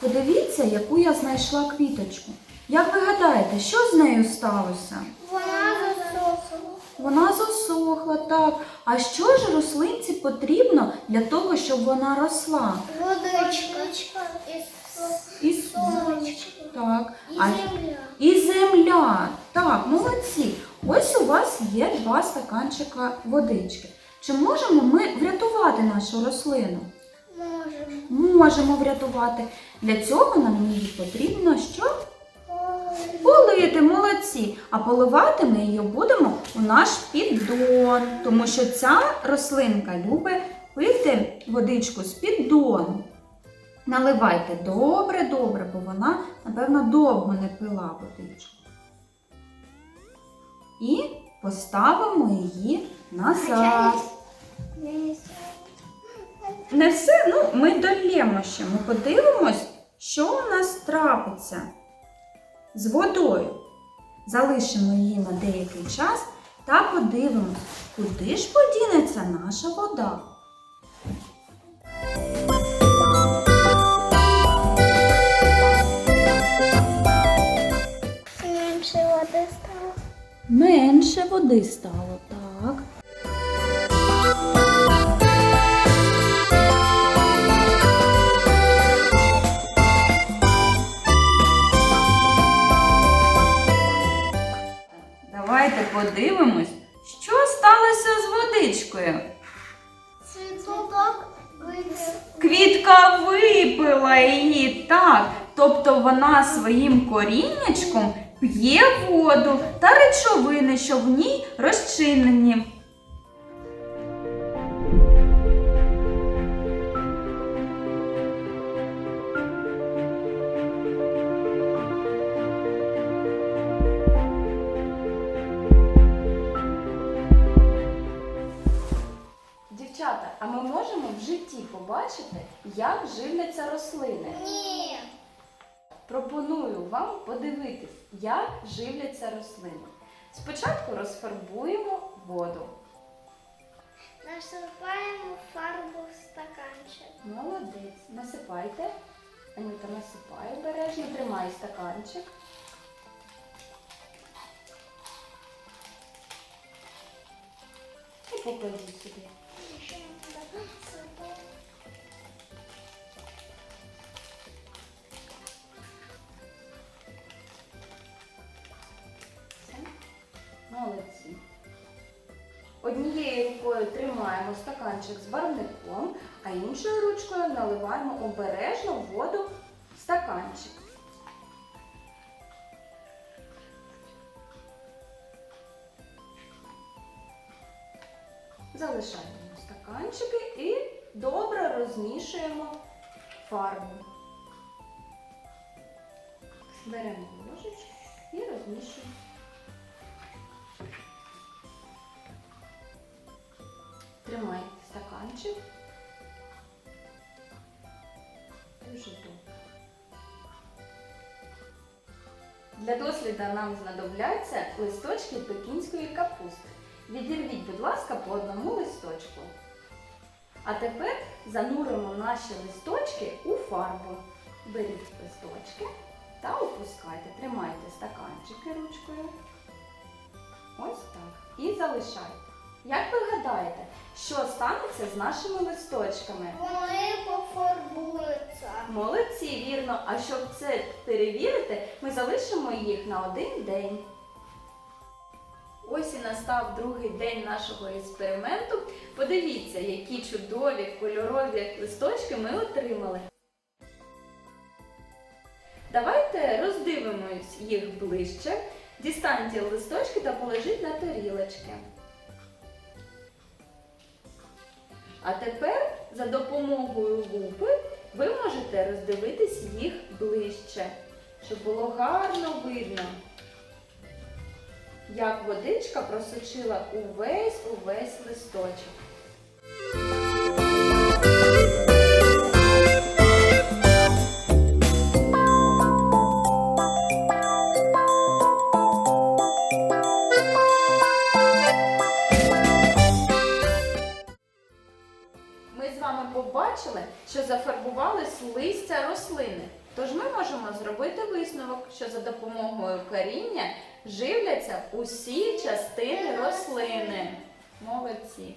Подивіться, яку я знайшла квіточку. Як ви гадаєте, що з нею сталося? Вона засохла. Вона засохла, так. А що ж рослинці потрібно для того, щоб вона росла? Водичка. І І сонечко. Так. І А земля. і земля. Так, молодці. Ось у вас є два стаканчика водички. Чи можемо ми врятувати нашу рослину? Можемо. Врятувати. Для цього нам її потрібно що? Полити, молодці. А поливати ми її будемо у наш піддон, тому що ця рослинка любить пити водичку з піддону. Наливайте добре, добре, бо вона, напевно, довго не пила водичку. І поставимо її назад. Не все, ну ми долємо ще. Ми подивимось, що у нас трапиться з водою. Залишимо її на деякий час та подивимось, куди ж подінеться наша вода. Менше води стало. Менше води стало, так. Подивимось, що сталося з водичкою. Цвіток. Квітка випила її, так. Тобто вона своїм коріннячком п'є воду та речовини, що в ній розчинені. А ми можемо в житті побачити, як живляться рослини. Ні. Пропоную вам подивитись, як живляться рослини. Спочатку розфарбуємо воду. Насипаємо фарбу в стаканчик. Молодець. Насипайте. Анюта насипай обережно, тримай стаканчик. І поклади сюди. Однією рукою тримаємо стаканчик з барвником, а іншою ручкою наливаємо обережно воду в стаканчик. Залишаємо стаканчики і добре розмішуємо фарбу. Беремо ложечку і розмішуємо. Тримай стаканчик. Дуже добре. Для досліду нам знадобляться листочки пекінської капусти. Відірвіть, будь ласка, по одному листочку. А тепер зануримо наші листочки у фарбу. Беріть листочки та опускайте. Тримайте стаканчики ручкою. Ось так. І залишайте. Як ви гадаєте, що станеться з нашими листочками? Вони пофарбуються. Молодці, вірно. А щоб це перевірити, ми залишимо їх на один день. Ось і настав другий день нашого експерименту. Подивіться, які чудові кольорові листочки ми отримали. Давайте роздивимось їх ближче. Дістаньте листочки та положіть на тарілочки. А тепер за допомогою лупи ви можете роздивитись їх ближче, щоб було гарно видно, як водичка просочила увесь увесь листочок. Побачили, що зафарбувались листя рослини. Тож ми можемо зробити висновок, що за допомогою коріння живляться усі частини рослини. Молодці.